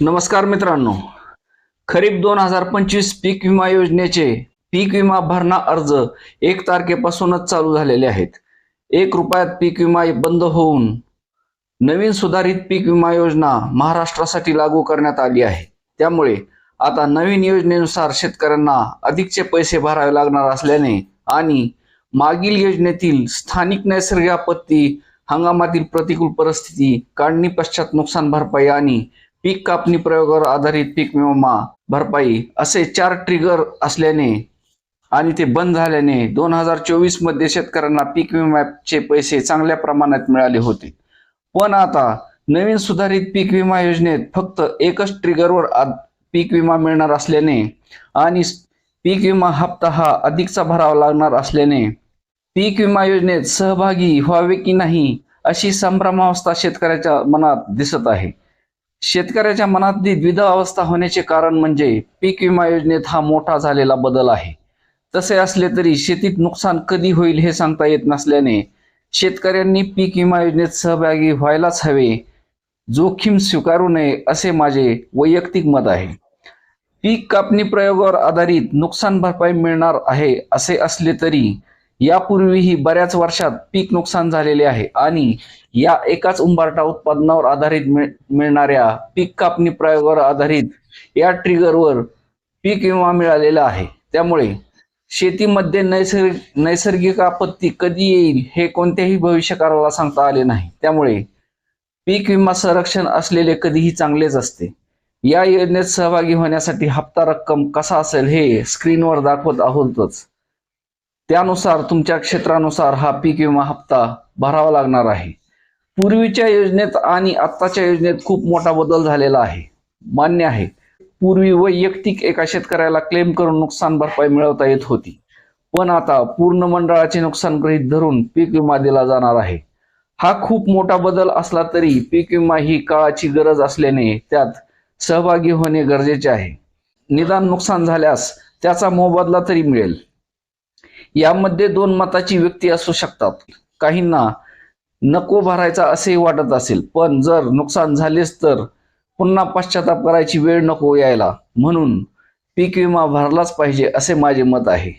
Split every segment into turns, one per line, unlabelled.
नमस्कार मित्रांनो. खरीप दोन हजार पंचवीस पीक विमा योजनेचे पीक विमा भरणा अर्ज एक तारखेपासूनच चालू झालेले आहेत. एक रुपयात पीक विमा बंद होऊन नवीन सुधारित पीक विमा योजना महाराष्ट्रासाठी लागू करण्यात आली आहे. त्यामुळे आता नवीन योजनेनुसार शेतकऱ्यांना अधिकचे पैसे भरावे लागणार असल्याने आणि मागील योजनेतील स्थानिक नैसर्गिक आपत्ती हंगामातील प्रतिकूल परिस्थिती काढणी पश्चात नुकसान भरपाई आणि पीक कापणी प्रयोगावर आधारित पीक विमा भरपाई असे चार ट्रिगर असल्याने आणि ते बंद झाल्याने दोन हजार चोवीसमध्ये शेतकऱ्यांना पीक विम्याचे पैसे चांगल्या प्रमाणात मिळाले होते. पण आता नवीन सुधारित पीक विमा योजनेत फक्त एकच ट्रिगरवर पीक विमा मिळणार असल्याने आणि पीक विमा हप्ता हा अधिकचा भरावा लागणार असल्याने पीक विमा योजनेत सहभागी व्हावे की नाही अशी संभ्रमावस्था शेतकऱ्याच्या मनात दिसत आहे. शेतकऱ्याच्या मनातली द्विधा अवस्था होण्याचे कारण म्हणजे पीक विमा योजनेत हा मोठा झालेला बदल आहे. तसे असले तरी शेतीत नुकसान कधी होईल हे सांगता येत नसल्याने शेतकऱ्यांनी पीक विमा योजनेत सहभागी व्हायलाच हवे. जोखीम स्वीकारू नये असे माझे वैयक्तिक मत आहे. पीक कापणी प्रयोगावर आधारित नुकसान भरपाई मिळणार आहे असे असले तरी यापूर्वीही बऱ्याच वर्षात पीक नुकसान झालेले आहे आणि या एकाच उंबारटा उत्पादनावर आधारित मिळणाऱ्या पीक कापणी प्रयोगावर आधारित या ट्रिगरवर पीक विमा मिळालेला आहे. त्यामुळे शेतीमध्ये नैसर्गिक नैसर्गिक आपत्ती कधी येईल हे कोणत्याही भविष्यकाराला सांगता आले नाही. त्यामुळे पीक विमा संरक्षण असलेले कधीही चांगलेच असते. या योजनेत सहभागी होण्यासाठी हप्ता रक्कम कसा असेल हे स्क्रीनवर दाखवत आहोतच. त्यानुसार तुमच्या क्षेत्रानुसार हा पीक विमा हप्ता भरावा लागणार आहे. पूर्वीच्या योजनेत आणि आत्ताच्या योजनेत खूप मोठा बदल झालेला आहे. मान्य आहे. पूर्वी वैयक्तिक एका शेतकऱ्याला क्लेम करून नुकसान भरपाई मिळवता येत होती. पण आता पूर्ण मंडळाचे नुकसान गृहित धरून पीक विमा दिला जाणार आहे. हा खूप मोठा बदल असला तरी पीक विमा ही काळाची गरज असल्याने त्यात सहभागी होणे गरजेचे आहे. निदान नुकसान झाल्यास त्याचा मोबदला तरी मिळेल. यामध्ये दोन मताची व्यक्ती असू शकतात. काहींना नको भरायचा असेही वाटत असेल पण जर नुकसान झालेच तर पुन्हा पश्चाताप करायची वेळ नको यायला. म्हणून पीक विमा भरलाच पाहिजे असे माझे मत आहे.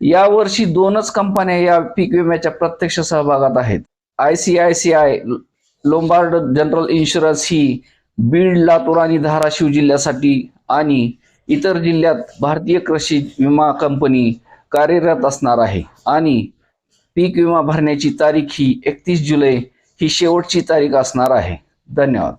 यावर्षी दोनच कंपन्या या पीक विम्याच्या प्रत्यक्ष सहभागात आहेत. I C I C I Lombard general insurance ही बीड लातूर आणि धाराशिव जिल्ह्यासाठी आणि इतर जिल्ह्यात भारतीय कृषी विमा कंपनी कार्यरत असणार आहे. आणि पीक विमा भरण्याची तारीख ही एकतीस जुलै ही शेवटची तारीख असणार आहे. धन्यवाद.